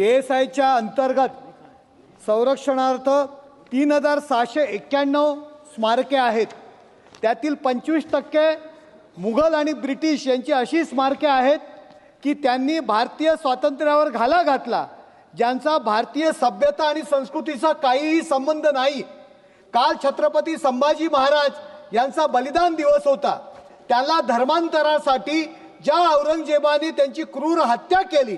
के S आयच्या अंतर्गत संरक्षणार्थ तीन हजार सहाशे एक्क्याण्णव स्मारके आहेत. त्यातील पंचवीस टक्के मुघल आणि ब्रिटिश यांची अशी स्मारके आहेत की त्यांनी भारतीय स्वातंत्र्यावर घाला घातला ज्यांचा भारतीय सभ्यता आणि संस्कृतीचा काहीही संबंध नाही. काल छत्रपती संभाजी महाराज यांचा बलिदान दिवस होता. त्याला धर्मांतरासाठी ज्या औरंगजेबाने त्यांची क्रूर हत्या केली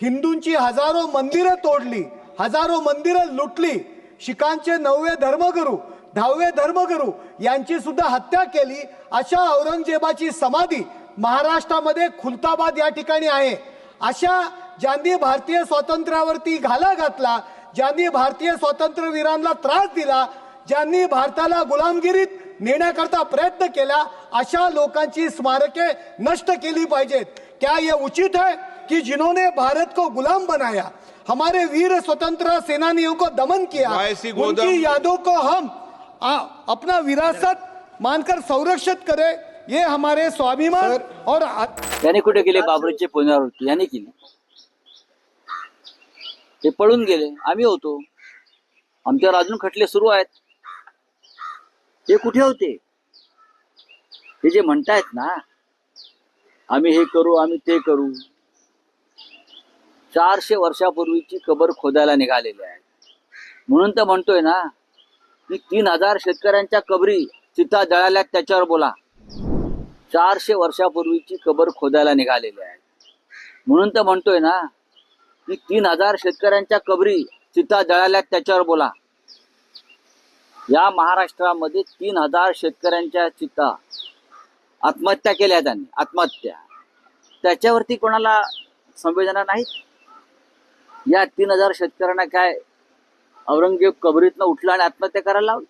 हिंदूंची हजारो मंदिरं तोडली हजारो मंदिरं लुटली. शिखांचे नववे धर्मगुरू दहावे धर्मगुरू यांची सुद्धा हत्या केली. अशा औरंगजेबाची समाधी महाराष्ट्रामध्ये खुलताबाद या ठिकाणी आहे. अशा ज्यांनी भारतीय स्वातंत्र्यावरती घाला घातला ज्यांनी भारतीय स्वातंत्र्यवीरांना त्रास दिला ज्यांनी भारताला गुलामगिरीत नेण्याकरता प्रयत्न केला अशा लोकांची स्मारके नष्ट केली पाहिजेत. क्या हे उचित आहे कि जिन्होंने भारत को गुलाम बनाया हमारे वीर स्वतंत्र सेनानियों को दमन किया। उनकी यादों को हम आ, अपना विरासत मानकर संरक्षित करें ये हमारे स्वाभिमान और त्याने कुठे केले बाबरीची पुनरावृत्ती याने केली ते पळून गेले आम्ही होतो. आमच्यावर अजून खटले सुरू आहेत. ते कुठे होते? हे जे म्हणतायत ना आम्ही हे करू आम्ही ते करू चारशे वर्षापूर्वीची कबर खोदायला निघालेली आहे. म्हणून तर म्हणतोय ना की तीन हजार शेतकऱ्यांच्या कबरी चिता जळाल्यात त्याच्यावर बोला. चारशे वर्षापूर्वीची कबर खोदायला निघालेली आहे. म्हणून तर म्हणतोय ना की तीन हजार शेतकऱ्यांच्या कबरी चिता जळाल्यात त्याच्यावर बोला. या महाराष्ट्रामध्ये तीन हजार शेतकऱ्यांच्या चिता आत्महत्या केल्या त्यांनी आत्महत्या. त्याच्यावरती कोणाला संवेदना नाहीत? या तीन हजार शेतकऱ्यांना काय औरंगजेब कबरीतनं उठला आणि आत्महत्या करायला लावली?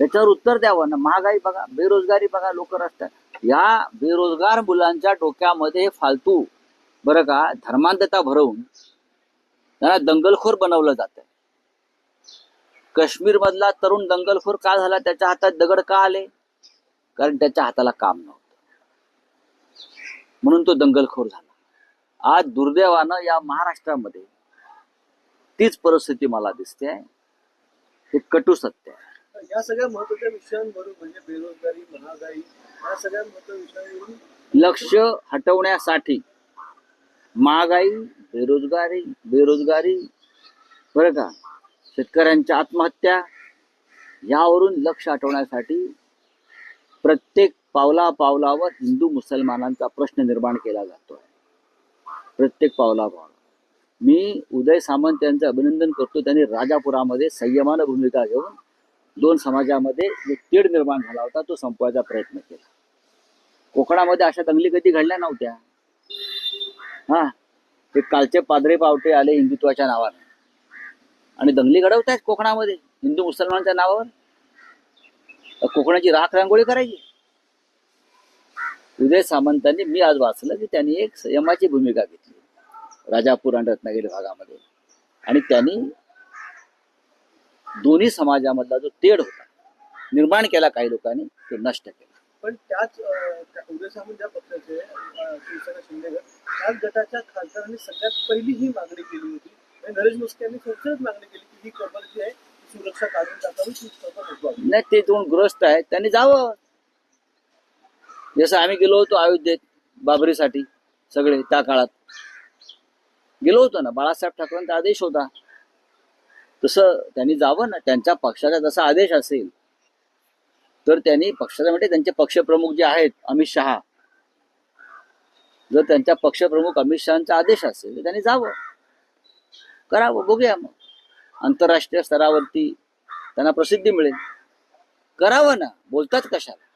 त्याच्यावर उत्तर द्यावं ना महागाई बघा बेरोजगारी बघा लोक रस्त्यात. या बेरोजगार मुलांच्या डोक्यामध्ये फालतू बरं का धर्मांधता भरवून त्यांना दंगलखोर बनवलं जात काश्मीर मधला तरुण दंगलखोर का झाला? त्याच्या हातात दगड का आले? कारण त्याच्या हाताला काम नव्हतं. म्हणून तो दंगलखोर झाला. आज दुर्दैवानं या महाराष्ट्रामध्ये तीच परिस्थिती मला दिसते. हे कटू सत्य आहे. या सगळ्या महत्त्वाच्या विषयांवरून म्हणजे बेरोजगारी महागाई या सगळ्या महत्त्वाच्या विषयांवरून लक्ष हटवण्यासाठी महागाई बेरोजगारी बेरोजगारी बरं का शेतकऱ्यांच्या आत्महत्या यावरून लक्ष हटवण्यासाठी प्रत्येक पावला पावलावर हिंदू मुसलमानांचा प्रश्न निर्माण केला जातो प्रत्येक पावला पावला. मी उदय सामंत यांचं अभिनंदन करतो. त्यांनी राजापुरामध्ये संयमानं भूमिका घेऊन दोन समाजामध्ये जो तेढ निर्माण झाला होता तो संपवायचा प्रयत्न केला. कोकणामध्ये अशा दंगली कधी घडल्या नव्हत्या. हा ते कालचे पादरे पावटे आले हिंदुत्वाच्या नावाने. आणि दंगली घडवत आहेत कोकणामध्ये. हिंदू मुसलमानच्या नावावर. कोकणाची राख रांगोळी करायची. उदय सामंतांनी मी आज वाचलं की त्यांनी एक संयमाची भूमिका घेतली राजापूर आणि रत्नागिरी भागामध्ये. आणि त्यांनी दोन्ही समाजामधला जो तेढ होता निर्माण केला काही लोकांनी तो नष्ट केला. पण त्याच उदय सामंत ज्या पक्षाचे शिवसेना शिंदे त्याच गटाच्या खासदारांनी सगळ्यात पहिली ही मागणी केली होती. आणि नरेश मुस्के यांनी संसदेत मागणी केली की ही कबर जी आहे सुरक्षा काढून टाकावी नाही ते दोन ग्रस्त आहेत त्यांनी जावं. जसं आम्ही गेलो होतो अयोध्येत बाबरीसाठी सगळे त्या काळात. गेलो होतो ना बाळासाहेब ठाकरेंचा आदेश होता. तसं त्यांनी जावं ना त्यांच्या पक्षाचा जसा आदेश असेल तर त्यांनी पक्षाचा म्हणजे त्यांचे पक्षप्रमुख जे आहेत अमित शहा जर त्यांच्या पक्षप्रमुख अमित शहाचा आदेश असेल तर त्यांनी जावं. करावं बघूया मग. आंतरराष्ट्रीय स्तरावरती त्यांना प्रसिद्धी मिळेल. करावं ना बोलतात कशाला?